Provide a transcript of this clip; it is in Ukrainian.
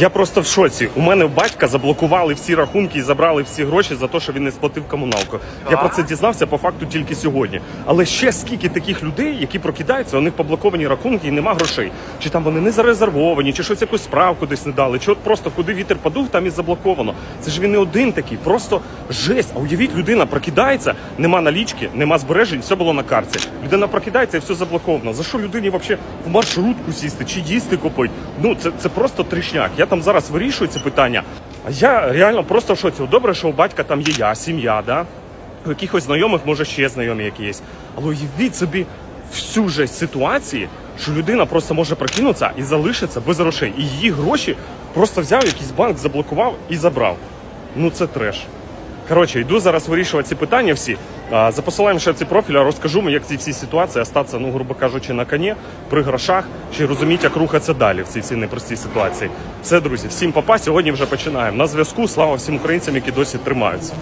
Я просто в шоці. У мене батька заблокували всі рахунки і забрали всі гроші за те, що він не сплатив комуналку. Я про це дізнався по факту тільки сьогодні. Але ще скільки таких людей, які прокидаються, у них поблоковані рахунки і нема грошей. Чи там вони не зарезервовані, чи щось якусь справку десь не дали, чи от просто куди вітер подув, там і заблоковано. Це ж він не один такий, просто жесть. А уявіть, людина прокидається, нема налічки, нема збережень, все було на карті. Людина прокидається і все заблоковано. За що людині взагалі в маршрутку сісти чи їсти купити? Ну це, це просто тришняк. Я там зараз вирішую ці питання. А я реально просто в шоці. Добре, що у батька там є я, сім'я, да? У якихось знайомих, може, ще знайомі які є. Але уявіть собі всю же ситуації, що людина просто може прокинутися і залишиться без грошей. І її гроші просто взяв якийсь банк, заблокував і забрав. Ну це треш. Коротше, йду зараз вирішувати ці питання всі. А, За посиланням ще ці профіля розкажу як ці всі ситуації остатися, ну, грубо кажучи, на коні, при грошах, чи розуміти, як рухатися далі в цій всій непростій ситуації. Все, друзі, всім папа. Сьогодні вже починаємо. На зв'язку. Слава всім українцям, які досі тримаються.